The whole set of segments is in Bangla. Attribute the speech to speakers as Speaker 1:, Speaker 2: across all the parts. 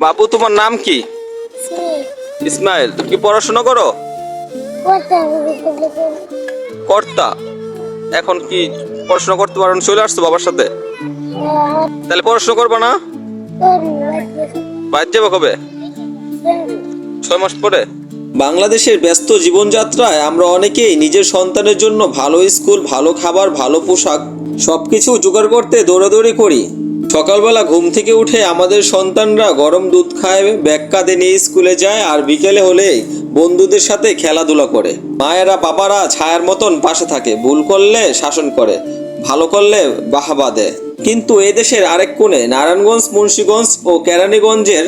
Speaker 1: বাবু তোমার নাম কি? ইসমাইল। তুমি কি পড়াশোনা করো? কর্তা এখন কি পড়াশোনা করতে পারো চলে আসছো বাবার সাথে? তাহলে পড়াশোনা করবে না? বাইর যাবে। কবে? ছয় মাস পরে? বাংলাদেশের ব্যস্ত জীবনযাত্রায় আমরা অনেকেই নিজের সন্তানের জন্য ভালো স্কুল ভালো খাবার ভালো পোশাক সবকিছু জোগাড় করতে দৌড়াদৌড়ি করি। সকালবেলা ঘুম থেকে উঠে আমাদের সন্তানরা গরম দুধ খায় কাঁধে নিয়ে স্কুলে যায় আর বিকেলে হলে বন্ধুদের সাথে খেলাধুলা করে। মায়েরা বাবারা ছায়ার মতন পাশে থাকে, ভুল করলে শাসন করে, ভালো করলে বাহাবা দেয়। কিন্তু এই দেশের আরেক কোণে, নারায়ণগঞ্জ, মুন্সীগঞ্জ ও কেরানীগঞ্জের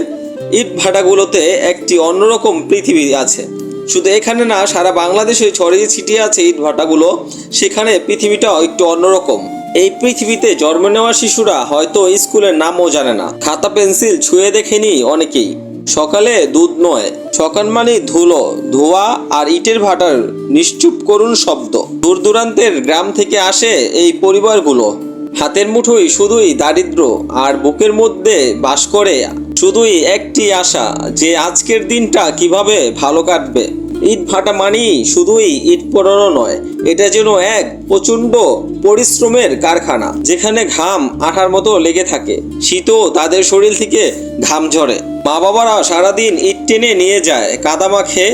Speaker 1: ইট ভাটাগুলোতে একটি অন্যরকম পৃথিবী আছে। শুধু এখানে না, সারা বাংলাদেশে ছড়িয়ে ছিটিয়ে আছে ইট ভাটাগুলো সেখানে পৃথিবীটাও একটু অন্যরকম। এই পৃথিবীতে জন্ম নেওয়া শিশুরা হয়তো স্কুলের নামও জানে না। খাতা, পেন্সিল ছুঁয়ে দেখেনি অনেকেই। সকালে দুধ নয় সকাল মানে ধুলো, ধোয়া আর ইটের ভাটার নিশ্চুপ করুণ শব্দ। দূর দূরান্তের গ্রাম থেকে আসে এই পরিবারগুলো। হাতের মুঠোই শুধুই দারিদ্র আর বুকের মধ্যে বাস করে, শুধুই একটি আশা যে আজকের দিনটা কীভাবে ভালো কাটবে। ইট ভাটা মানি শুধুই ইট পোড়ানো নয়, এটা যেন এক প্রচণ্ড পরিশ্রমের কারখানা, যেখানে ঘাম আঠার মতো লেগে থাকে। শীতও তাদের শরীর থেকে ঘাম ঝরে। মা বাবারা সারাদিন ইট টেনে নিয়ে যায় কাদামাখে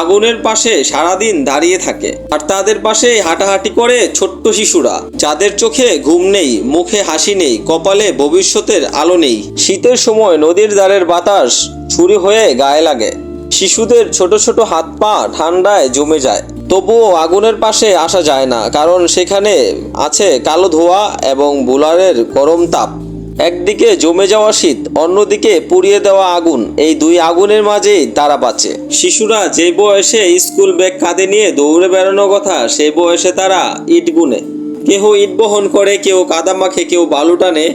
Speaker 1: আগুনের পাশে সারাদিন দাঁড়িয়ে থাকে। আর তাদের পাশে হাঁটাহাঁটি করে ছোট্ট শিশুরা, যাদের চোখে ঘুম নেই, মুখে হাসি নেই, কপালে ভবিষ্যতের আলো নেই। শীতের সময় নদীর দ্বারের বাতাস ছুরি হয়ে গায়ে লাগে। শিশুদের ছোট ছোট হাত পা ঠান্ডায় জমে যায়। তবুও আগুনের পাশে আসা যায় না, কারণ সেখানে আছে কালো ধোয়া এবং বুলারের গরম তাপ। একদিকে জমে যাওয়া শীত, অন্যদিকে পুড়িয়ে দেওয়া আগুন। এই দুই আগুনের মাঝেই তারা বাঁচে। শিশুরা যে বয়সে স্কুল ব্যাগ কাঁধে নিয়ে দৌড়ে বেড়ানোর কথা সেই বয়সে তারা ইট গুনে কেউ ইট বহন করে কেউ কাদা মাখে কেউ বালু টানে।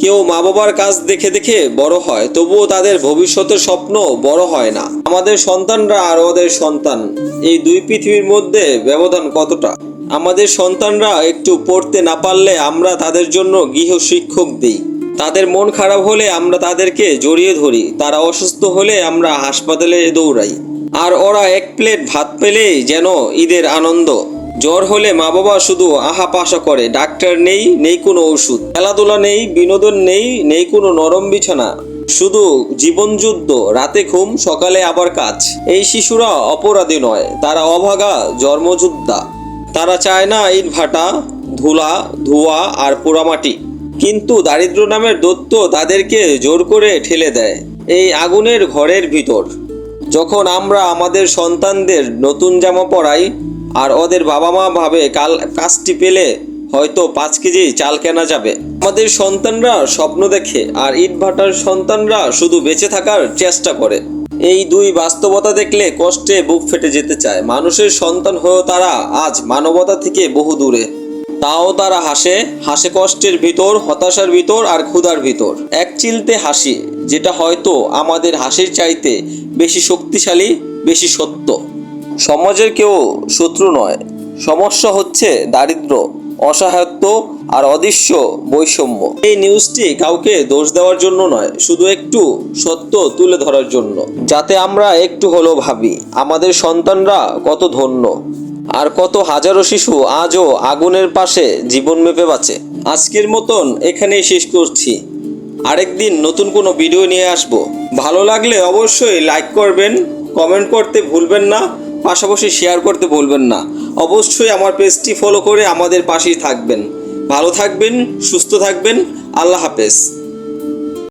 Speaker 1: কেউ মা বাবার কাজ দেখে দেখে বড় হয়, তবুও তাদের ভবিষ্যতের স্বপ্ন বড় হয় না। আমাদের সন্তানরা আর ওদের সন্তান, এই দুই পৃথিবীর মধ্যে ব্যবধান কতটা? আমাদের সন্তানরা একটু পড়তে না পারলে আমরা তাদের জন্য গৃহ শিক্ষক দিই। তাদের মন খারাপ হলে আমরা তাদেরকে জড়িয়ে ধরি, তারা অসুস্থ হলে আমরা হাসপাতালে দৌড়াই। আর ওরা এক প্লেট ভাত পেলেই যেন ঈদের আনন্দ। জ্বর হলে মা বাবা শুধু আহা পাশা করে, ডাক্তার নেই নেই কোনো ওষুধ, খেলাধুলা নেই, বিনোদন নেই নেই কোনো নরম বিছানা, শুধু জীবনযুদ্ধ রাতে ঘুম, সকালে আবার কাজ। এই শিশুরা অপরাধী নয়, তারা অভাগা, জন্মযোদ্ধা। তারা চায় না ইট ভাটা ধুলা, ধোঁয়া আর পোড়ামাটি। কিন্তু দারিদ্র নামের দত্ত তাদেরকে জোর করে ঠেলে দেয়, এই আগুনের ঘরের ভিতর। যখন আমরা আমাদের সন্তানদের নতুন জামা পরাই আর ওদের বাবা মা ভাবে কাল কাজটি পেলে হয়তো পাঁচ কেজি চাল কেনা যাবে। আমাদের সন্তানরা স্বপ্ন দেখে আর ইট ভাটার সন্তানরা শুধু বেঁচে থাকার চেষ্টা করে। এই দুই বাস্তবতা দেখলে কষ্টে বুক ফেটে যেতে চায়। মানুষের সন্তান হয়েও তারা আজ মানবতা থেকে বহু দূরে। তাও তারা হাসে হাসে কষ্টের ভিতর, হতাশার ভিতর আর ক্ষুধার ভিতর। এক চিলতে হাসি, যেটা হয়তো আমাদের হাসির চাইতে বেশি শক্তিশালী, বেশি সত্য। সমাজের কেউ শত্রু নয়। সমস্যা হচ্ছে দারিদ্র অসহায়ত্ব আর অদৃশ্য বৈষম্য। এই নিউজটি কাউকে দোষ দেওয়ার জন্য নয়, শুধু একটু সত্য তুলে ধরার জন্য। যাতে আমরা একটু হলেও ভাবি, আমাদের সন্তানরা কত ধন্য আর কত হাজারো শিশু আজও আগুনের পাশে জীবন মেপে বাঁচে। আজকের মতন এখানেই শেষ করছি। আরেকদিন নতুন কোনো ভিডিও নিয়ে আসব। ভালো লাগলে অবশ্যই লাইক করবেন কমেন্ট করতে ভুলবেন না। পাশাপাশি শেয়ার করতে ভুলবেন না। অবশ্যই আমার পেজটি ফলো করে আমাদের পাশেই থাকবেন। ভালো থাকবেন, সুস্থ থাকবেন। আল্লাহ হাফেজ।